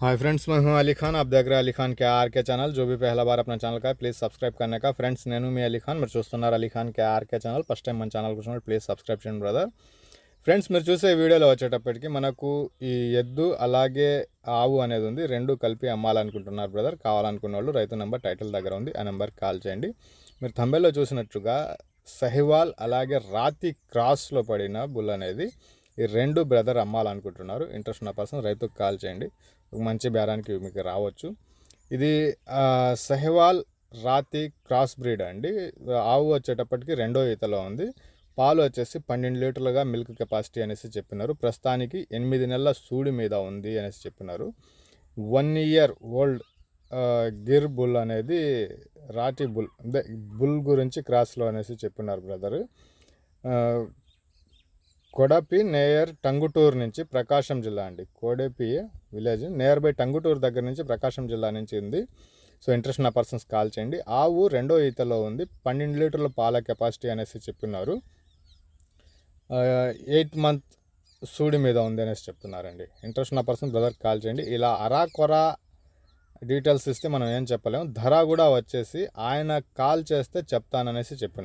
Hi friends मैं हूं अली खान आप देख रहे हैं अली खान के आर के चैनल जो भी पहला बार अपना ఛానల్ का ప్లీజ్ సబ్స్క్రైబ్ करने का ఫ్రెండ్స్ నేను మీ అలీ ఖాన్ మీరు చూస్తున్నారు Ali Khan K RK channel first time మన ఛానల్ కూర్చున్నప్పుడు ప్లీజ్ సబ్స్క్రైబ్ చేయండి బ్రదర్ ఫ్రెండ్స్ మీరు చూసే వీడియోలో వచ్చేటప్పటికి మనకు ఈ ఎద్దు అలాగే ఆవు అనేది ఉంది రెండు కలిపి అమ్మాలనుకుంటున్నారు బ్రదర్ కావాలనుకున్న వాళ్ళు రైతు నెంబర్ టైటిల్ దగ్గర ఉంది ఆ నెంబర్కి కాల్ చేయండి మీరు తంబెల్లో చూసినట్టుగా సహివాల్ అలాగే రాతి క్రాస్లో పడిన బుల్ అనేది ఈ రెండు బ్రదర్ అమ్మాలనుకుంటున్నారు. ఇంట్రెస్ట్ ఉన్న పర్సన్ రైతుకు కాల్ చేయండి. ఒక మంచి బేరానికి మీకు రావచ్చు. ఇది సెహ్వాల్ రాతి క్రాస్ బ్రీడ్ అండి. ఆవు వచ్చేటప్పటికి రెండో ఈతలో ఉంది. పాలు వచ్చేసి పన్నెండు లీటర్లుగా మిల్క్ కెపాసిటీ అనేసి చెప్పినారు. ప్రస్తుతానికి ఎనిమిది నెలల సూడి మీద ఉంది అనేసి చెప్పినారు. One year old Gir bull అనేది రాటి బుల్ అంటే బుల్ గురించి క్రాస్లో అనేసి చెప్పినారు బ్రదర్. కొడపి నేయర్ టంగుటూరు నుంచి ప్రకాశం జిల్లా అండి. Kodepi village near by Tanguturu దగ్గర నుంచి ప్రకాశం జిల్లా నుంచి ఉంది. సో ఇంట్రెస్ట్ ఉన్న పర్సన్స్ కాల్ చేయండి. ఆవు రెండో ఈతలో ఉంది. పన్నెండు లీటర్ల పాల కెపాసిటీ అనేసి చెప్తున్నారు ఎయిట్ మంత్ సూడి మీద ఉంది అనేసి చెప్తున్నారండి. ఇంట్రెస్ట్ ఉన్న పర్సన్ బ్రదర్ కాల్ చేయండి. ఇలా అరా కొరా డీటెయిల్స్ ఇస్తే మనం ఏం చెప్పలేము ధర కూడా వచ్చేసి ఆయన కాల్ చేస్తే చెప్తాననేసి చెప్పినారు.